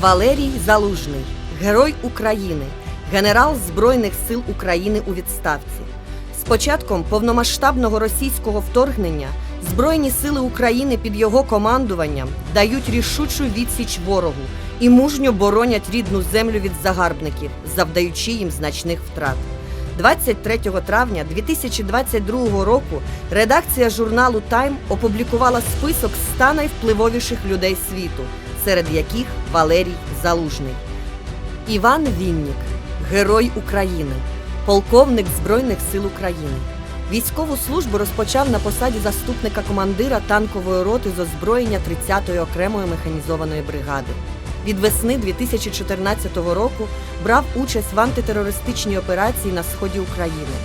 Валерій Залужний, герой України, генерал Збройних сил України у відставці. З початком повномасштабного російського вторгнення Збройні сили України під його командуванням дають рішучу відсіч ворогу і мужньо боронять рідну землю від загарбників, завдаючи їм значних втрат. 23 травня 2022 року редакція журналу Тайм опублікувала список 100 найвпливовіших людей світу, серед яких Валерій Залужний. Іван Віннік, Герой України, полковник Збройних сил України. Військову службу розпочав на посаді заступника командира танкової роти з озброєння 30-ї окремої механізованої бригади. Від весни 2014 року брав участь в антитерористичній операції на сході України.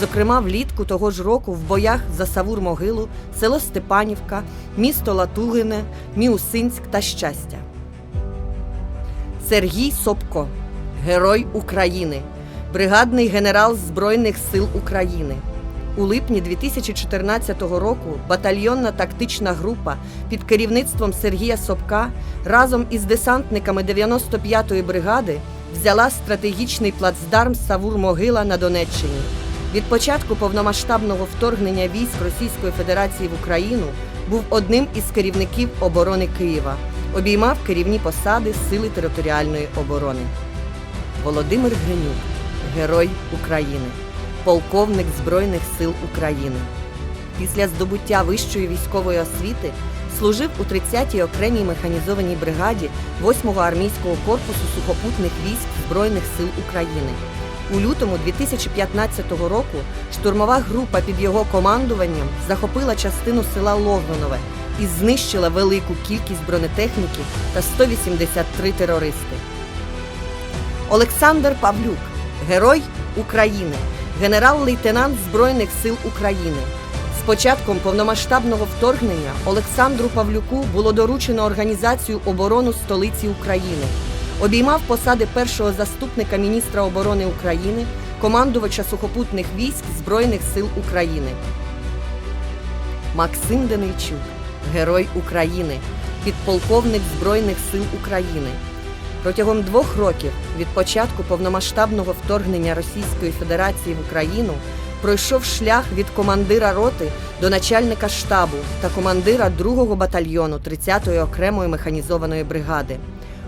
Зокрема, влітку того ж року в боях за Савур-Могилу, село Степанівка, місто Латугине, Міусинськ та Щастя. Сергій Собко, Герой України, бригадний генерал Збройних сил України. У липні 2014 року батальйонна тактична група під керівництвом Сергія Собка разом із десантниками 95-ї бригади взяла стратегічний плацдарм Савур-Могила на Донеччині. Від початку повномасштабного вторгнення військ Російської Федерації в Україну був одним із керівників оборони Києва, обіймав керівні посади Сили територіальної оборони. Володимир Гринюк, Герой України, полковник Збройних сил України. Після здобуття вищої військової освіти служив у 30-й окремій механізованій бригаді 8-го армійського корпусу сухопутних військ Збройних сил України. У лютому 2015 року штурмова група під його командуванням захопила частину села Логвинове і знищила велику кількість бронетехніки та 183 терористи. Олександр Павлюк, Герой України, генерал-лейтенант Збройних сил України. З початком повномасштабного вторгнення Олександру Павлюку було доручено організацію оборону столиці України. Обіймав посади першого заступника міністра оборони України, командувача сухопутних військ Збройних сил України. Максим Данильчук, Герой України, підполковник Збройних сил України. Протягом двох років від початку повномасштабного вторгнення Російської Федерації в Україну пройшов шлях від командира роти до начальника штабу та командира 2-го батальйону 30-ї окремої механізованої бригади.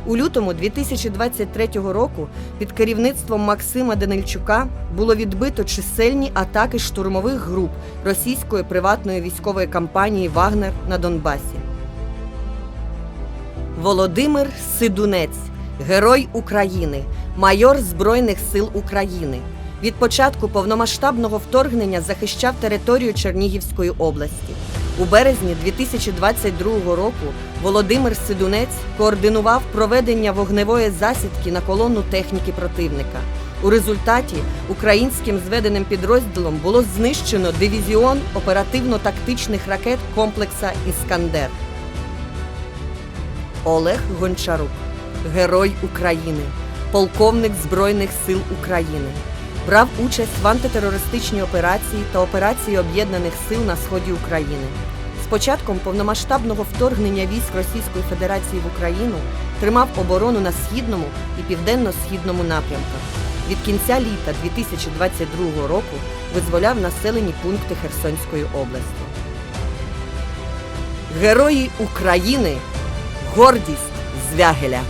У лютому 2023 року під керівництвом Максима Данильчука було відбито чисельні атаки штурмових груп російської приватної військової компанії Вагнер на Донбасі. Володимир Сидунець, Герой України, майор Збройних сил України. Від початку повномасштабного вторгнення захищав територію Чернігівської області. У березні 2022 року Володимир Сидунець координував проведення вогневої засідки на колонну техніки противника. У результаті українським зведеним підрозділом було знищено дивізіон оперативно-тактичних ракет комплекса Іскандер. Олег Гончарук, Герой України, полковник Збройних сил України. Брав участь в антитерористичній операції та операції Об'єднаних сил на сході України. З початком повномасштабного вторгнення військ Російської Федерації в Україну тримав оборону на східному і південно-східному напрямках. Від кінця літа 2022 року визволяв населені пункти Херсонської області. Герої України! Гордість Звягеля!